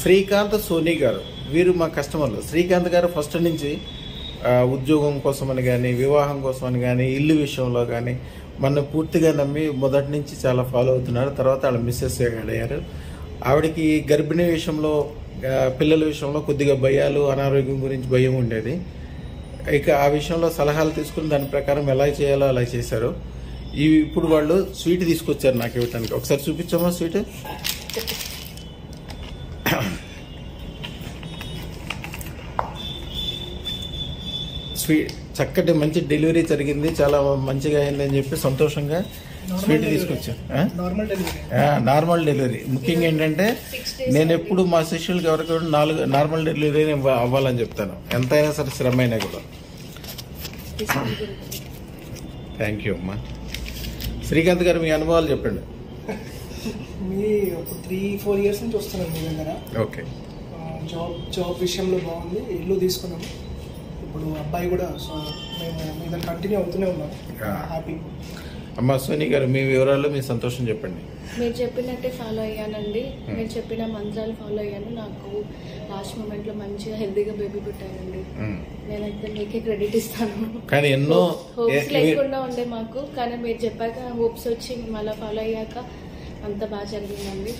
Srikanth Sony గారు. వీరు మా కస్టమర్లు. శ్రీకాంత్ గారు ఫస్ట్ నుంచి ఉద్యోగం కోసమని కానీ వివాహం కోసమని కానీ ఇల్లు విషయంలో కానీ మన పూర్తిగా నమ్మి మొదటి నుంచి చాలా ఫాలో అవుతున్నారు. తర్వాత వాళ్ళ మిస్సెస్ అయ్యారు. ఆవిడకి గర్భిణీ విషయంలో పిల్లల విషయంలో కొద్దిగా భయాలు అనారోగ్యం గురించి భయం ఉండేది. ఇక ఆ విషయంలో సలహాలు తీసుకుని దాని ప్రకారం ఎలా చేయాలో అలా చేశారు. ఇవి ఇప్పుడు వాళ్ళు స్వీట్ తీసుకొచ్చారు నాకు ఇవ్వటానికి. ఒకసారి చూపించమ్మా స్వీట్? స్వీట్ చక్కటి మంచి డెలివరీ జరిగింది. చాలా మంచిగా అయిందని చెప్పి సంతోషంగా స్వీట్ తీసుకొచ్చాను? నార్మల్ డెలివరీ ఆ, నార్మల్ డెలివరీ ముఖ్యంగా ఏంటంటే నేను ఎప్పుడు మా శిష్యులకి ఎవరికి నాలుగు నార్మల్ డెలివరీ అవ్వాలని చెప్తాను. ఎంతైనా సరే శ్రమ అయినా కూడా. థ్యాంక్ యూ అమ్మా. శ్రీకాంత్ గారు మీ అనుభవాలు చెప్పండి. మీ ఒక త్రీ ఫోర్ ఇయర్స్ నుంచి వస్తున్నాను మీ దగ్గర. ఓకే. జాబ్ జాబ్ విషయంలో బాగుంది ఇల్లు తీసుకున్నాము. ఇప్పుడు అబ్బాయి కూడా సో మేము దగ్గర కంటిన్యూ అవుతూనే ఉన్నాం. హ్యాపీ అమ్మా సోనీ గారు మీ వివరాలు మీ సంతోషం చెప్పండి. మీరు చెప్పినట్టే ఫాలో అయ్యానండి. మీరు చెప్పిన మంత్రాలు ఫాలో అయ్యాను. నాకు లాస్ట్ మూమెంట్లో మంచిగా హెల్దీగా బేబీ పుట్టానండి ఉమ్. నేనైతే మీకే క్రెడిట్ ఇస్తాను. కానీ ఎన్నో హోప్స్ లేకుండా ఉండే మాకు. కానీ మీరు చెప్పాక హోప్స్ వచ్చి మళ్ళీ ఫాలో అయ్యాక అంత బాగా జరిగిందండి.